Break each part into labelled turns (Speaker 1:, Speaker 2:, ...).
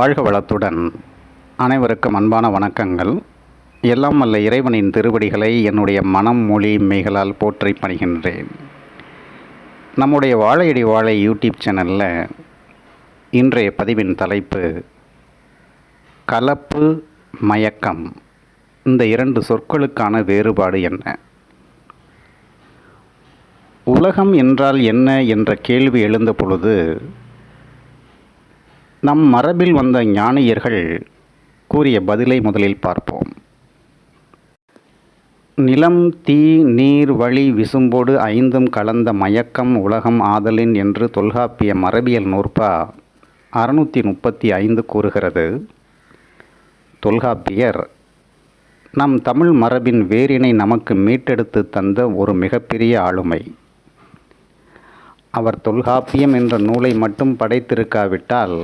Speaker 1: வாழ்க வளத்துடன். அனைவருக்கும் அன்பான வணக்கங்கள். எல்லாம் வல்ல இறைவனின் திருவடிகளை என்னுடைய மனம் மொழி மெய்களால் போற்றி பணிகின்றேன். நம்முடைய வாழையடி வாழை யூடியூப் சேனலில் இன்றைய பதிவின் தலைப்பு கலப்பு மயக்கம். இந்த இரண்டு சொற்களுக்கான வேறுபாடு என்ன? உலகம் என்றால் என்ன என்ற கேள்வி எழுந்த பொழுது நம் மரபில் வந்த ஞானியர்கள் கூறிய பதிலை முதலில் பார்ப்போம். நிலம் தீ நீர் வழி விசும்போடு ஐந்தும் கலந்த மயக்கம் உலகம் ஆதலின் என்று தொல்காப்பிய மரபியல் நூற்பா அறுநூற்றி முப்பத்தி ஐந்து கூறுகிறது. தொல்காப்பியர் நம் தமிழ் மரபின் வேரினை நமக்கு மீட்டெடுத்து தந்த ஒரு மிகப்பெரிய ஆளுமை. அவர் தொல்காப்பியம் என்ற நூலை மட்டும் படைத்திருக்காவிட்டால்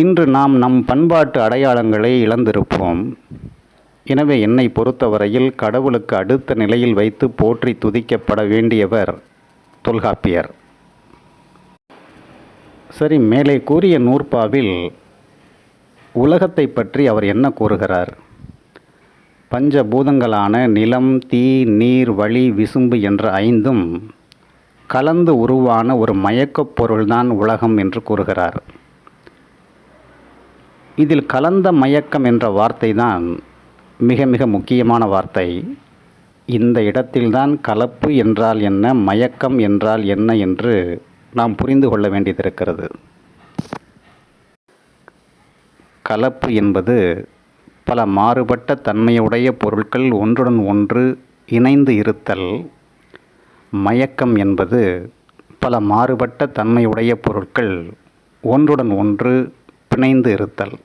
Speaker 1: இன்று நாம் நம் பண்பாட்டு அடையாளங்களை இழந்திருப்போம். எனவே என்னை பொறுத்தவரையில் கடவுளுக்கு அடுத்த நிலையில் வைத்து போற்றி துதிக்கப்பட வேண்டியவர் தொல்காப்பியர். சரி மேலே கூறிய நூற்பாவில் உலகத்தை பற்றி அவர் என்ன கூறுகிறார்? பஞ்சபூதங்களான நிலம் தீ நீர் வழி விசும்பு என்ற ஐந்தும் கலந்து உருவான ஒரு மயக்கப் பொருள்தான் உலகம் என்று கூறுகிறார். இதில் கலந்த மயக்கம் என்ற வார்த்தை தான் மிக மிக முக்கியமான வார்த்தை. இந்த இடத்தில்தான் கலப்பு என்றால் என்ன மயக்கம் என்றால் என்ன என்று நாம் புரிந்து கொள்ள வேண்டியதிருக்கிறது. கலப்பு என்பது பல மாறுபட்ட தன்மையுடைய பொருட்கள் ஒன்றுடன் ஒன்று இணைந்து இருத்தல். மயக்கம் என்பது பல மாறுபட்ட தன்மையுடைய பொருட்கள் ஒன்றுடன் ஒன்று பிணைந்து இருத்தல்.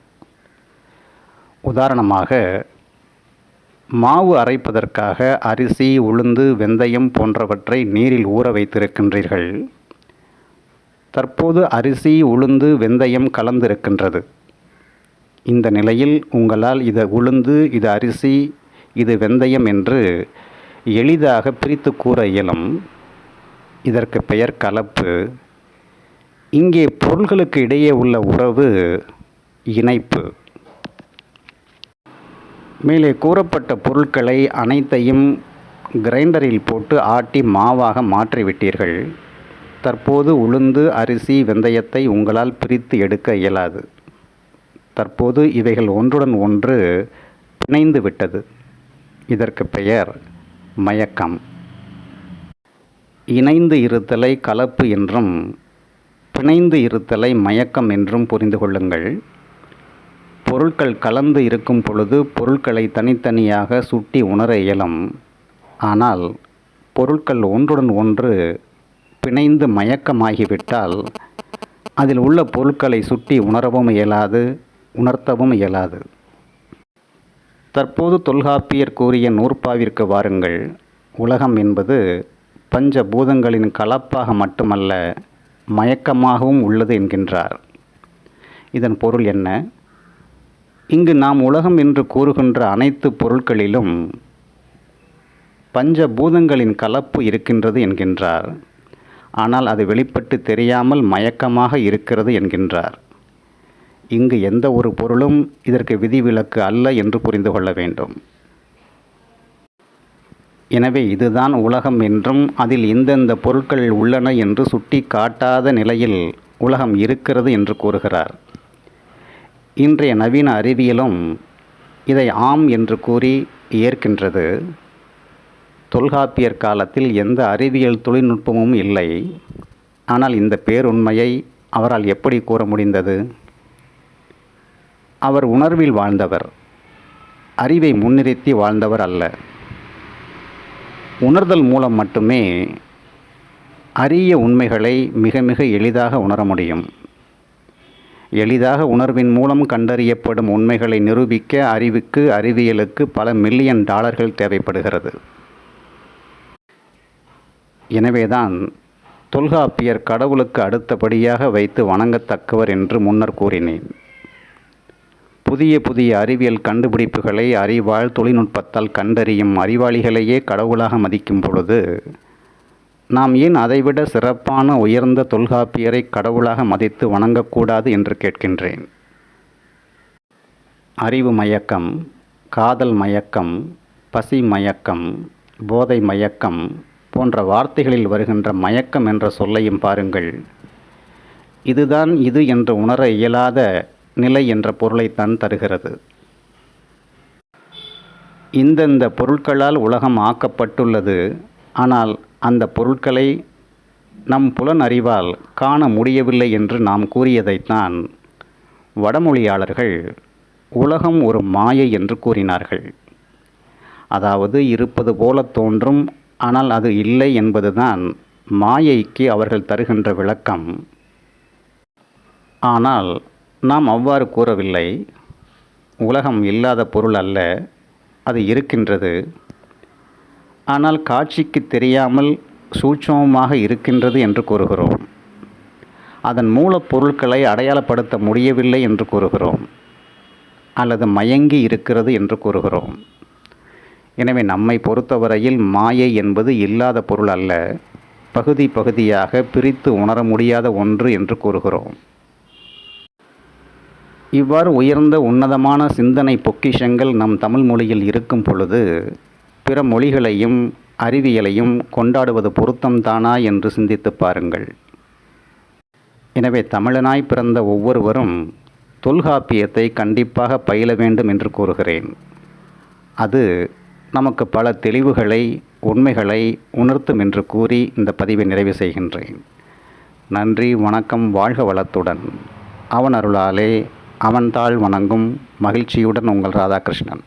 Speaker 1: உதாரணமாக மாவு அரைப்பதற்காக அரிசி உளுந்து வெந்தயம் போன்றவற்றை நீரில் ஊற வைத்திருக்கின்றீர்கள். தற்போது அரிசி உளுந்து வெந்தயம் கலந்திருக்கின்றது. இந்த நிலையில் உங்களால் இது உளுந்து இது அரிசி இது வெந்தயம் என்று எளிதாக பிரித்து கூற இயலும். இதற்கு பெயர் கலப்பு. இங்கே பொருள்களுக்கு இடையே உள்ள உறவு இணைப்பு. மேலே கூறப்பட்ட பொருட்களை அனைத்தையும் கிரைண்டரில் போட்டு ஆட்டி மாவாக மாற்றிவிட்டீர்கள். தற்போது உளுந்து அரிசி வெந்தயத்தை உங்களால் பிரித்து எடுக்க இயலாது. தற்போது இவைகள் ஒன்றுடன் ஒன்று பிணைந்து விட்டது. இதற்கு பெயர் மயக்கம். இணைந்து இருத்தலை கலப்பு என்றும் பிணைந்து இருத்தலை மயக்கம் என்றும் புரிந்து கொள்ளுங்கள். பொருட்கள் கலந்து இருக்கும் பொழுது பொருட்களை தனித்தனியாக சுட்டி உணர இயலும். ஆனால் பொருட்கள் ஒன்றுடன் ஒன்று பிணைந்து மயக்கமாகிவிட்டால் அதில் உள்ள பொருட்களை சுட்டி உணரவும் இயலாது உணர்த்தவும் இயலாது. தற்போது தொல்காப்பியர் கூறிய நூற்பாவிற்கு வாருங்கள். உலகம் என்பது பஞ்ச பூதங்களின் கலப்பாக மட்டுமல்ல மயக்கமாகவும் உள்ளது என்கின்றார். இதன் பொருள் என்ன? இங்கு நாம் உலகம் என்று கூறுகின்ற அனைத்து பொருட்களிலும் பஞ்ச பூதங்களின் கலப்பு இருக்கின்றது என்கின்றார். ஆனால் அது வெளிப்பட்டு தெரியாமல் மயக்கமாக இருக்கிறது என்கின்றார். இங்கு எந்த ஒரு பொருளும் இதற்கு விதிவிலக்கு அல்ல என்று புரிந்து கொள்ள வேண்டும். எனவே இதுதான் உலகம் என்றும் அதில் இந்தந்த பொருட்கள் உள்ளன என்று சுட்டி காட்டாத நிலையில் உலகம் இருக்கிறது என்று கூறுகிறார். இன்றைய நவீன அறிவியலும் இதை ஆம் என்று கூறி ஏற்கின்றது. தொல்காப்பியர் காலத்தில் எந்த அறிவியல் தொழில்நுட்பமும் இல்லை. ஆனால் இந்த பேருண்மையை அவரால் எப்படி கூற முடிந்தது? அவர் உணர்வில் வாழ்ந்தவர் அறிவை முன்னிறுத்தி வாழ்ந்தவர் அல்ல. உணர்தல் மூலம் மட்டுமே அரிய உண்மைகளை மிக மிக எளிதாக உணர முடியும். எளிதாக உணர்வின் மூலம் கண்டறியப்படும் உண்மைகளை நிரூபிக்க அறிவுக்கு அறிவியலுக்கு பல மில்லியன் டாலர்கள் தேவைப்படுகிறது. எனவேதான் தொல்காப்பியர் கடவுளுக்கு அடுத்தபடியாக வைத்து வணங்கத்தக்கவர் என்று முன்னர் கூறினேன். புதிய புதிய அறிவியல் கண்டுபிடிப்புகளை அறிவால் தொழில்நுட்பத்தால் கண்டறியும் அறிவாளிகளையே கடவுளாக மதிக்கும் பொழுது நாம் ஏன் அதைவிட சிறப்பான உயர்ந்த தொல்காப்பியரை கடவுளாக மதித்து வணங்கக்கூடாது என்று கேட்கின்றேன்? அறிவு மயக்கம் காதல் மயக்கம் பசி மயக்கம் போதை மயக்கம் போன்ற வார்த்தைகளில் வருகின்ற மயக்கம் என்ற சொல்லையும் பாருங்கள். இதுதான் இது என்று உணர இயலாத நிலை என்ற பொருளைத்தான் தருகிறது. இந்தந்த பொருட்களால் உலகம் ஆக்கப்பட்டுள்ளது. ஆனால் அந்த பொருட்களை நம் புலன் அறிவால் காண முடியவில்லை என்று நாம் கூறியதைத்தான் வடமொழியாளர்கள் உலகம் ஒரு மாயை என்று கூறினார்கள். அதாவது இருப்பது போல தோன்றும் ஆனால் அது இல்லை என்பதுதான் மாயைக்கு அவர்கள் தருகின்ற விளக்கம். ஆனால் நாம் அவ்வாறு கூறவில்லை. உலகம் இல்லாத பொருள் அல்ல அது இருக்கின்றது. ஆனால் காட்சிக்கு தெரியாமல் சூட்சமமாக இருக்கின்றது என்று கூறுகிறோம். அதன் மூலப்பொருட்களை அடையாளப்படுத்த முடியவில்லை என்று கூறுகிறோம். அல்லது மயங்கி இருக்கிறது என்று கூறுகிறோம். எனவே நம்மை பொறுத்தவரையில் மாயை என்பது இல்லாத பொருள் அல்ல பகுதி பகுதியாக பிரித்து உணர முடியாத ஒன்று என்று கூறுகிறோம். இவ்வாறு உயர்ந்த உன்னதமான சிந்தனை பொக்கிஷங்கள் நம் தமிழ் மொழியில் இருக்கும் பொழுது பிற மொழிகளையும் அறிவியலையும் கொண்டாடுவது பொருத்தம்தானா என்று சிந்தித்து பாருங்கள். எனவே தமிழனாய் பிறந்த ஒவ்வொருவரும் தொல்காப்பியத்தை கண்டிப்பாக பயில வேண்டும் என்று கூறுகிறேன். அது நமக்கு பல தெளிவுகளை உண்மைகளை உணர்த்தும் என்று கூறி இந்த பதிவை நிறைவு செய்கின்றேன். நன்றி வணக்கம் வாழ்க வளத்துடன். அவன் அருளாலே அவன் தாழ் வணங்கும் மகிழ்ச்சியுடன் உங்கள் ராதாகிருஷ்ணன்.